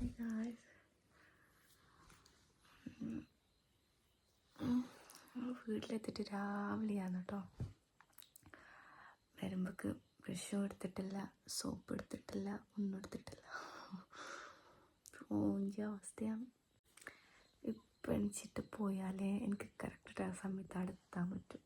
Guys. വീട്ടിലെത്തിയിട്ട് രാവിലെയാണ് കേട്ടോ. വരുമ്പോൾക്ക് ബ്രഷും എടുത്തിട്ടില്ല സോപ്പ് എടുത്തിട്ടില്ല ഒന്നും എടുത്തിട്ടില്ല. ഓഞ്ച അവസ്ഥയാണ്. ഇപ്പം എണിച്ചിട്ട് പോയാലേ എനിക്ക് കറക്റ്റ് ആ സമയത്ത് അടുത്താൻ പറ്റും.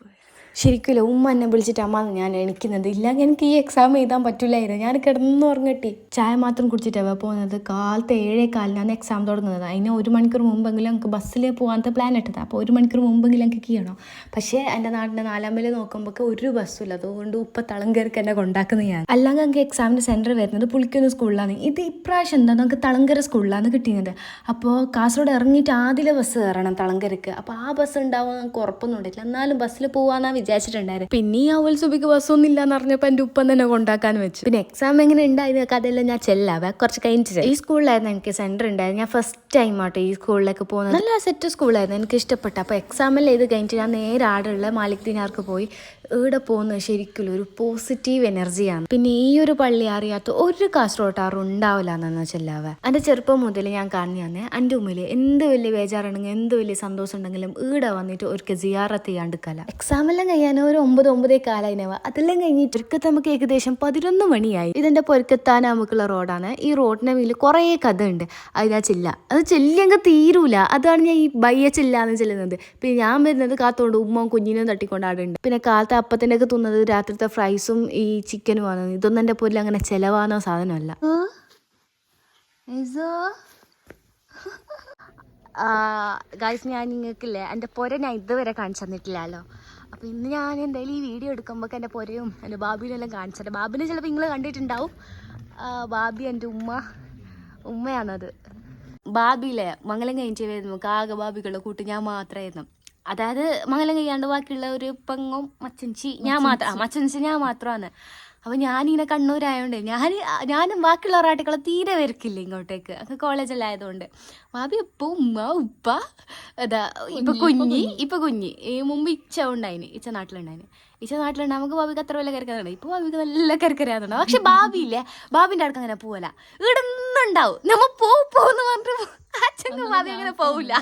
വരുന്നു. ഉമ്മ എന്നെ വിളിച്ചിട്ട് അമ്മ ഞാൻ എണിക്കുന്നത് ഇല്ലെങ്കിൽ എനിക്ക് ഈ എക്സാം എഴുതാൻ പറ്റില്ലായിരുന്നു ഞാൻ കിടന്നു ഉറങ്ങട്ടി. ചായ മാത്രം കുടിച്ചിട്ടാണ് പോകുന്നത് കാലത്ത് ഏഴേ കാലിനാണ് എക്സാം തുടങ്ങുന്നത്. അതിന് ഒരു മണിക്കൂർ മുമ്പെങ്കിലും എനിക്ക് ബസ്സിൽ പോകാനത്തെ പ്ലാൻ ഇട്ടത്. അപ്പോൾ ഒരു മണിക്കൂർ മുമ്പെങ്കിലും എനിക്ക് ചെയ്യണം പക്ഷേ എന്റെ നാടിന്റെ നാലാമ്പൽ നോക്കുമ്പോൾ ഒരു ബസ്സുമില്ല അതുകൊണ്ട് ഉപ്പ തളങ്കരക്ക് എന്നെ കൊണ്ടാക്കുന്നത് ഞാൻ. അല്ലെങ്കിൽ എനിക്ക് എക്സാമിന്റെ സെന്റർ വരുന്നത് പുളിക്കുന്ന സ്കൂളിലാണ് ഇത് ഇപ്രാവശ്യം എന്താ നമുക്ക് തളങ്കര സ്കൂളിലാണ് കിട്ടിയത്. അപ്പോൾ കാസർഗോഡ് ഇറങ്ങിയിട്ട് ആദ്യം ബസ് കയറണം തളങ്കരക്ക് അപ്പോൾ ആ ബസ് ഉണ്ടാവും നമുക്ക് ഉറപ്പൊന്നും ഉണ്ടായിട്ടില്ല. എന്നാലും ബസ്സിൽ പോകാന്നാണ് വിചാരിച്ചിട്ടുണ്ടായിരുന്നു. പിന്നെ ഈ അവൽ സുബിക്ക് ബസ്സൊന്നും ഇല്ലാന്ന് പറഞ്ഞപ്പോൾ എന്റെ ഉപ്പൻ തന്നെ കൊണ്ടാക്കാൻ വെച്ചു. പിന്നെ എക്സാം എങ്ങനെ ഉണ്ടായിരുന്നു അതെല്ലാം ഞാൻ ചെല്ലാവേ കുറച്ച് കഴിഞ്ഞിട്ട് ഈ സ്കൂളിലായിരുന്നു എനിക്ക് സെന്റർ ഉണ്ടായിരുന്നു. ഞാൻ ഫസ്റ്റ് ടൈം ആട്ടോ ഈ സ്കൂളിലേക്ക് പോകുന്നത്. നല്ല സെറ്റ് സ്കൂളായിരുന്നു എനിക്ക് ഇഷ്ടപ്പെട്ടു. അപ്പോൾ എക്സാമെല്ലാം ഇത് കഴിഞ്ഞിട്ട് ഞാൻ നേരെ ആടുള്ള മാലിക് ദിനാർക്ക് പോയി ഇവിടെ പോകുന്നത് ശരിക്കും ഒരു പോസിറ്റീവ് എനർജിയാണ് പിന്നെ ഈ ഒരു പള്ളി അറിയാത്ത ഒരു കാസർഗോട്ടാറും ഉണ്ടാവില്ല എന്നു ചെല്ലാവേ. എന്റെ ചെറുപ്പം മുതൽ ഞാൻ കാണുന്നതാണ്. എന്റെ ഉമ്മിൽ എന്ത് വലിയ ബേജാറുണ്ടെങ്കിലും എന്ത് വലിയ സന്തോഷം ഉണ്ടെങ്കിലും ഇവിടെ വന്നിട്ട് ഒരു ജിയാറത്ത് ചെയ്യാണ്ടിക്കല എക്സാം എല്ലാം കഴിയാൻ ഒരു ഒമ്പത് ഒമ്പതേ കാലായിനവ. അതെല്ലാം കഴിഞ്ഞിട്ട് ഒരിക്കത്ത് നമുക്ക് ഏകദേശം പതിനൊന്ന് മണിയായി. ഇതിന്റെ പൊരുക്കത്താൻ നമുക്കുള്ള റോഡാണ് ഈ റോഡിന് മേലിൽ കുറേ കഥ ഉണ്ട് അതിനാ ചില്ല. അത് ചെല്ലിയങ്ങ് തീരൂല. അതാണ് ഞാൻ ഈ ബയ്യ ചില്ലാന്ന് ചെല്ലുന്നത്. പിന്നെ ഞാൻ വരുന്നത് കാത്തോണ്ട് ഉമ്മ കുഞ്ഞിനും തട്ടിക്കൊണ്ടാടുണ്ട് പിന്നെ കാലത്തെ അപ്പത്തിന്റെ ഒക്കെ തിന്നത് രാത്രിത്തെ ഫ്രൈസും ഈ ചിക്കനും ആണ് ഇതൊന്നും എന്റെ പൊരിൽ അങ്ങനെ ചിലവാകുന്ന സാധനമല്ല. ഗായ്സ് ഞാൻ നിങ്ങൾക്കില്ലേ എന്റെ പുര ഞാൻ ഇതുവരെ കാണിച്ചു തന്നിട്ടില്ലല്ലോ. അപ്പോൾ ഇന്ന് ഞാൻ എന്തായാലും ഈ വീഡിയോ എടുക്കുമ്പോൾ എന്റെ പുരയും എന്റെ ബാബിനും ബാബിനെല്ലാം കാണിച്ചത് ബാബിനെ ചിലപ്പോൾ നിങ്ങൾ കണ്ടിട്ടുണ്ടാവും. ബാബി എന്റെ ഉമ്മ. ഉമ്മയാണത്. ബാബിയിലെ മംഗലം കഴിഞ്ഞിട്ട് വരുന്നു. കാക ബാബികളുടെ കൂട്ട് ഞാൻ മാത്രമായിരുന്നു അതായത് മംഗലം കഴിയാണ്ട് ബാക്കിയുള്ള ഒരു പെങ്ങും മച്ചൻച്ചി ഞാൻ മാത്രം മച്ചൻചി ഞാൻ മാത്രമാണ്. അപ്പൊ ഞാനിങ്ങനെ കണ്ണൂരായതുകൊണ്ട് ഞാൻ ഞാനും ബാക്കിയുള്ള ഒരാട്ടികളെ തീരെ വരക്കില്ല ഇങ്ങോട്ടേക്ക്. അങ്ങ് കോളേജിലായതുകൊണ്ട് ഭാബി ഉപ്പ ഉമ്മ ഉപ്പ അതാ ഇപ്പൊ കുഞ്ഞി ഇപ്പൊ കുഞ്ഞി ഈ മുമ്പ് ഇച്ച ഉണ്ടായിന് ഇച്ച നാട്ടിലുണ്ടായിന്. ഇച്ച നാട്ടിലുണ്ട് നമുക്ക് ഭാബിക്ക് അത്ര വല്ല കരക്കരാണ് ഇപ്പൊ ഭാബിക്ക് നല്ല കരക്കരയാതുണ്ട്. പക്ഷെ ഭാബി ഇല്ലേ ബാബിന്റെ അടുക്ക് അങ്ങനെ പോവല. ഇടുന്നുണ്ടാവും നമ്മ പോ പോന്ന് പറഞ്ഞിട്ട് അച്ഛനും ഭാബി അങ്ങനെ പോവില്ല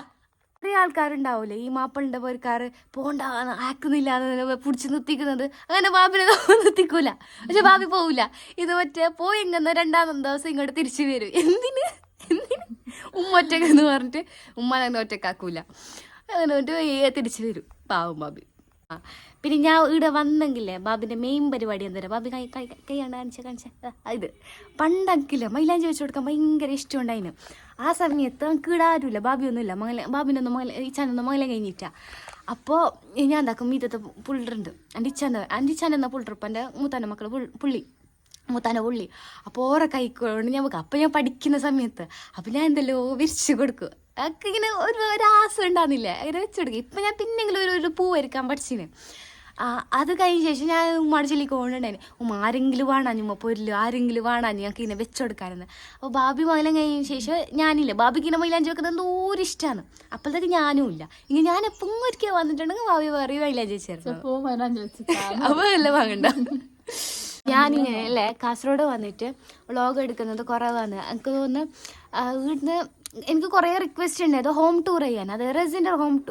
കുറേ ആൾക്കാരുണ്ടാവൂലേ? ഈ മാപ്പിളിന്റെ പോയിക്കാർ പോണ്ട ആക്കുന്നില്ല എന്ന് പിടിച്ച് നിർത്തിക്കുന്നത്. അങ്ങനെ ബാബിനെ നിർത്തിക്കൂല. പക്ഷെ ബാബി പോവില്ല ഇത് മറ്റേ പോയി എങ്ങനെ രണ്ടാം ദിവസം ഇങ്ങോട്ട് തിരിച്ചു വരും. എന്തിന്? എന്തിന്? ഉമ്മ ഒറ്റക്കെന്ന് പറഞ്ഞിട്ട് ഉമ്മ അങ്ങനെ ഒറ്റക്കാക്കൂല. അങ്ങനെ തിരിച്ചു വരും. പാവം ബാബി. പിന്നെ ഞാൻ ഇവിടെ വന്നെങ്കിലേ ബാബിന്റെ മെയിൻ പരിപാടി എന്താ ബാബി കൈ കൈ കൈയാണ്ട് കാണിച്ച കാണിച്ച. ഇത്. പണ്ടാക്കില്ല മൈലാഞ്ചി വെച്ച് കൊടുക്കാൻ ഭയങ്കര ഇഷ്ടമുണ്ടായിന്. ആ സമയത്ത് നമുക്ക് ഇവിടെ ആരുമില്ല ബാബിയൊന്നുമില്ല. മംഗല ബാബിനൊന്നും മംഗല ഇച്ചാനൊന്നും മംഗലം കഴിഞ്ഞിട്ടാ. അപ്പോൾ ഞാൻ എന്താക്കും മീറ്റത്തെ പുള്ളിട്ടുണ്ട് എന്റെ ഇച്ചാന്റെ എന്റെ ഇച്ചാന്റെ എന്നാ പുള്ളിറപ്പം എന്റെ മൂത്താന്റെ മക്കൾ പുള്ളി. മൂത്താന്റെ പുള്ളി. അപ്പോൾ ഓരോ കൈക്കൊണ്ട് ഞാൻ അപ്പം ഞാൻ പഠിക്കുന്ന സമയത്ത്. അപ്പം ഞാൻ എന്തല്ലോ വിരിച്ചു കൊടുക്കും. അതൊക്കെ ഇങ്ങനെ ഒരു ഒരു ആസം ഉണ്ടാകുന്നില്ലേ അങ്ങനെ വെച്ച് കൊടുക്കും. ഇപ്പം ഞാൻ പിന്നെങ്കിലും ഒരു ഒരു പൂ വരയ്ക്കാൻ പഠിച്ചിന്. ആ, അത് കഴിഞ്ഞ ശേഷം ഞാൻ ഉമ്മാടെ ചെല്ലിക്ക് കൊണ്ടുണ്ടായിന് ഉമ്മ ആരെങ്കിലും വേണം ഉമ്മ പൊരിൽ ആരെങ്കിലും വേണം ഞങ്ങൾക്ക് ഇങ്ങനെ വെച്ചുകൊടുക്കാനെന്ന് അപ്പോൾ ബാബി മൈലം കഴിഞ്ഞ ശേഷം ഞാനില്ല. ബാബിക്ക് ഇങ്ങനെ മൈലാഞ്ചി വെക്കുന്നത് എന്തോ ഒരു ഇഷ്ടമാണ് അപ്പോഴത്തേക്ക് ഞാനും ഇല്ല. ഇനി ഞാൻ എപ്പം ഒരിക്കൽ വന്നിട്ടുണ്ടെങ്കിൽ ബാബി വേറെ മൈലാഞ്ചി വെച്ചായിരുന്നു അപ്പോൾ അല്ല വാങ്ങണ്ട. ഞാനിങ്ങനെ അല്ലേ കാസർഗോഡ് വന്നിട്ട് വ്ളോഗ് എടുക്കുന്നത് കുറവാണ്. എനിക്ക് തോന്നുന്നു വീട്ടിൽ വീടിന് എനിക്ക് കുറേ റിക്വസ്റ്റ് ഉണ്ടായത് ഹോം ടൂർ ചെയ്യാൻ. അത് റെസിന്റെ ഹോം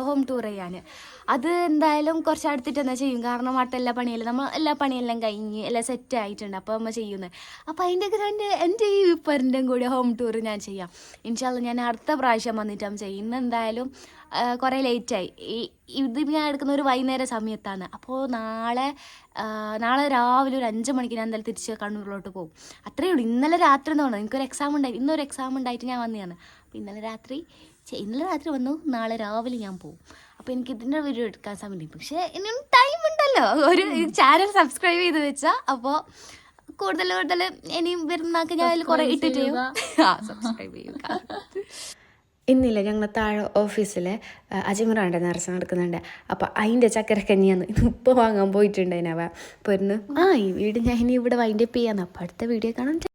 ഹോം ടൂർ ചെയ്യാൻ. അത് എന്തായാലും കുറച്ച് അടുത്തിട്ട് തന്നെ ചെയ്യും? കാരണം മട്ടെല്ലാ പണിയെല്ലാം നമ്മൾ എല്ലാ പണിയെല്ലാം കഴിഞ്ഞ് എല്ലാം സെറ്റ് ആയിട്ടുണ്ട്. അപ്പോൾ നമ്മൾ ചെയ്യുന്നത്. അപ്പോൾ അതിന്റെയൊക്കെ എന്റെ എന്റെ ഈ വിപ്പറിന്റെ കൂടി ഹോം ടൂർ ഞാൻ ചെയ്യാം. ഇൻഷാല്ല ഞാൻ അടുത്ത പ്രാവശ്യം വന്നിട്ടാകും ചെയ്യുന്നത് എന്തായാലും ആ, കുറേ ലേറ്റായി ഈ ഇത് ഞാൻ എടുക്കുന്ന ഒരു വൈകുന്നേര സമയത്താണ്. അപ്പോൾ നാളെ നാളെ രാവിലെ ഒരു അഞ്ച് മണിക്ക് ഞാൻ എന്തായാലും തിരിച്ച് കണ്ണൂരിലോട്ട് പോകും. അത്രയേ ഉള്ളൂ. ഇന്നലെ രാത്രി എന്ന് പറഞ്ഞു എനിക്കൊരു എക്സാം ഉണ്ടായി ഇന്നൊരു എക്സാം ഉണ്ടായിട്ട് ഞാൻ വന്നതാണ്. ഇന്നലെ രാത്രി ഇന്നലെ രാത്രി വന്നു നാളെ രാവിലെ ഞാൻ പോകും അപ്പോൾ എനിക്ക് ഇതിന്റെ വീഡിയോ എടുക്കാൻ സമയം പക്ഷേ ഇനിയും ടൈം ഉണ്ടല്ലോ. ഒരു ചാനൽ സബ്സ്ക്രൈബ് ചെയ്ത് വെച്ചാൽ അപ്പോൾ കൂടുതൽ കൂടുതൽ ഇനിയും വരുന്നൊക്കെ ഞാൻ അതിൽ കുറേ ഇട്ടിട്ട് ആ സബ്സ്ക്രൈബ് ചെയ്യുക. ഇന്നില്ല ഞങ്ങൾ താഴെ ഓഫീസിലെ അജിമറാണ്ട് നേർച്ച നടക്കുന്നുണ്ട്. അപ്പോൾ അതിന്റെ ചക്കരക്കഞ്ഞിയാന്ന് ഉപ്പ് വാങ്ങാൻ പോയിട്ടുണ്ടായിനവ അപ്പോൾ ഇരുന്ന് ആ ഈ വീട് ഞാൻ ഇനി ഇവിടെ വൈൻഡപ്പ് ചെയ്യാന്ന്. അപ്പോൾ അടുത്ത വീഡിയോ കാണാൻ